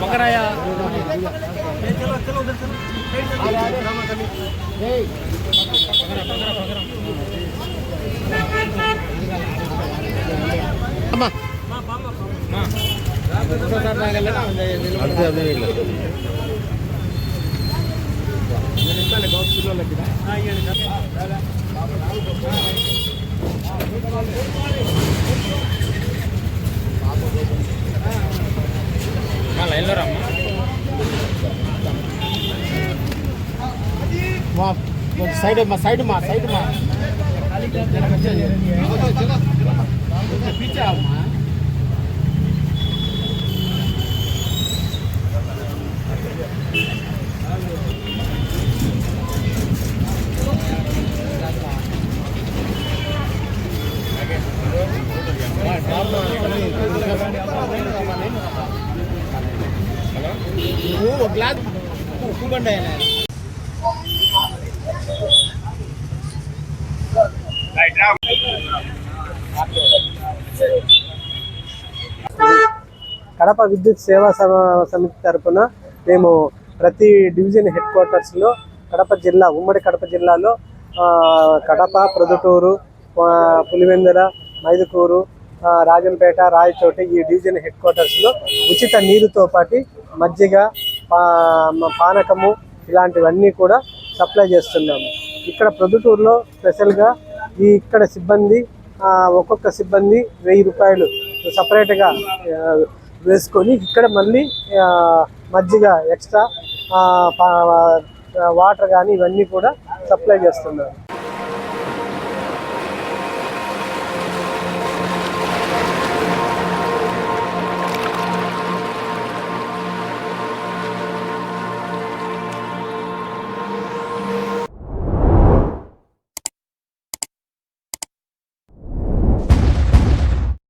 पकड़ाया चलो चलो उधर चलो పక్కరాయా లైన్లో రమ్మా. మా సైడ్ మా సైడ్ మా సైడ్ మా పీచావమ్మా నువ్వు గ్లాస్ ఉప్పు పండు కడప విద్యుత్ సేవా సమ- సమితి తరఫున మేము ప్రతి డివిజన్ హెడ్ క్వార్టర్స్లో కడప జిల్లా ఉమ్మడి కడప జిల్లాలో కడప ప్రొద్దుటూరు పులివెందర పులివెందుల మైదుకూరు రాజంపేట రాయచోటి ఈ డివిజన్ హెడ్ క్వార్టర్స్లో ఉచిత నీరుతో పాటు మజ్జిగ పానకము ఇలాంటివన్నీ కూడా సప్లై చేస్తున్నాము ఇక్కడ ప్రొద్దుటూరులో స్పెషల్గా ఈ ఇక్కడ సిబ్బంది ఒక్కొక్క సిబ్బంది వెయ్యి రూపాయలు సపరేట్గా వేసుకొని ఇక్కడ మళ్ళీ మజ్జిగ ఎక్స్ట్రా వాటర్ కానీ ఇవన్నీ కూడా సప్లై చేస్తున్నారు.